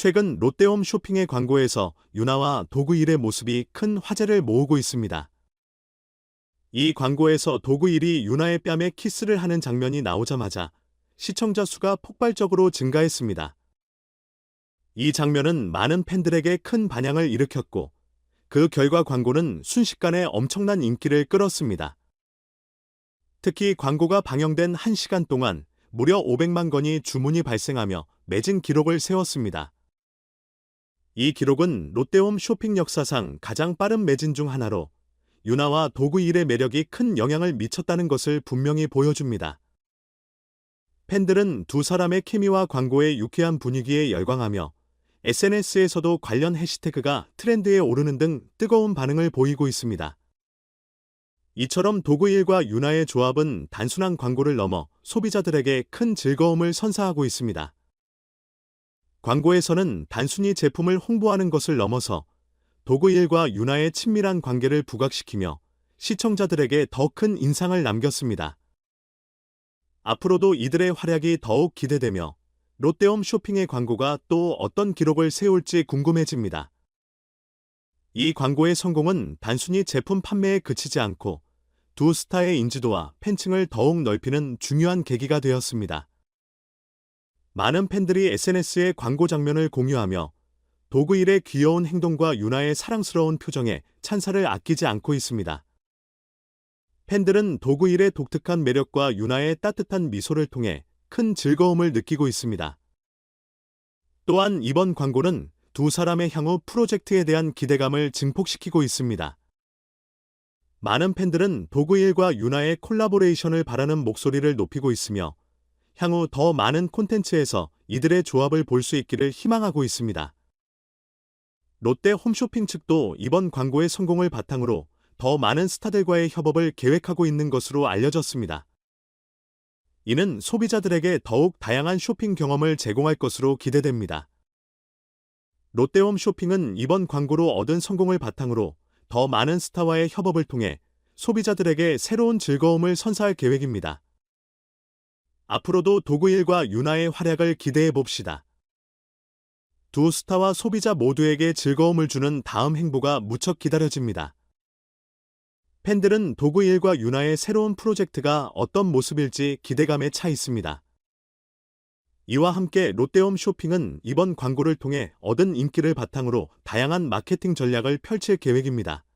최근 롯데홈 쇼핑의 광고에서 유나와 도구 일의 모습이 큰 화제를 모으고 있습니다. 이 광고에서 도구 일이 유나의 뺨에 키스를 하는 장면이 나오자마자 시청자 수가 폭발적으로 증가했습니다. 이 장면은 많은 팬들에게 큰 반향을 일으켰고 그 결과 광고는 순식간에 엄청난 인기를 끌었습니다. 특히 광고가 방영된 1시간 동안 무려 500만 건이 주문이 발생하며 매진 기록을 세웠습니다. 이 기록은 롯데홈 쇼핑 역사상 가장 빠른 매진 중 하나로 유나와 도구 일의 매력이 큰 영향을 미쳤다는 것을 분명히 보여줍니다. 팬들은 두 사람의 케미와 광고의 유쾌한 분위기에 열광하며 SNS에서도 관련 해시태그가 트렌드에 오르는 등 뜨거운 반응을 보이고 있습니다. 이처럼 도구일과 유나의 조합은 단순한 광고를 넘어 소비자들에게 큰 즐거움을 선사하고 있습니다. 광고에서는 단순히 제품을 홍보하는 것을 넘어서 도구일과 유나의 친밀한 관계를 부각시키며 시청자들에게 더 큰 인상을 남겼습니다. 앞으로도 이들의 활약이 더욱 기대되며 롯데홈 쇼핑의 광고가 또 어떤 기록을 세울지 궁금해집니다. 이 광고의 성공은 단순히 제품 판매에 그치지 않고 두 스타의 인지도와 팬층을 더욱 넓히는 중요한 계기가 되었습니다. 많은 팬들이 SNS에 광고 장면을 공유하며 도구일의 귀여운 행동과 유나의 사랑스러운 표정에 찬사를 아끼지 않고 있습니다. 팬들은 도구일의 독특한 매력과 유나의 따뜻한 미소를 통해 큰 즐거움을 느끼고 있습니다. 또한 이번 광고는 두 사람의 향후 프로젝트에 대한 기대감을 증폭시키고 있습니다. 많은 팬들은 도구일과 유나의 콜라보레이션을 바라는 목소리를 높이고 있으며 향후 더 많은 콘텐츠에서 이들의 조합을 볼 수 있기를 희망하고 있습니다. 롯데 홈쇼핑 측도 이번 광고의 성공을 바탕으로 더 많은 스타들과의 협업을 계획하고 있는 것으로 알려졌습니다. 이는 소비자들에게 더욱 다양한 쇼핑 경험을 제공할 것으로 기대됩니다. 롯데홈 쇼핑은 이번 광고로 얻은 성공을 바탕으로 더 많은 스타와의 협업을 통해 소비자들에게 새로운 즐거움을 선사할 계획입니다. 앞으로도 도구일과 유나의 활약을 기대해 봅시다. 두 스타와 소비자 모두에게 즐거움을 주는 다음 행보가 무척 기다려집니다. 팬들은 도구일과 유나의 새로운 프로젝트가 어떤 모습일지 기대감에 차 있습니다. 이와 함께 롯데홈 쇼핑은 이번 광고를 통해 얻은 인기를 바탕으로 다양한 마케팅 전략을 펼칠 계획입니다.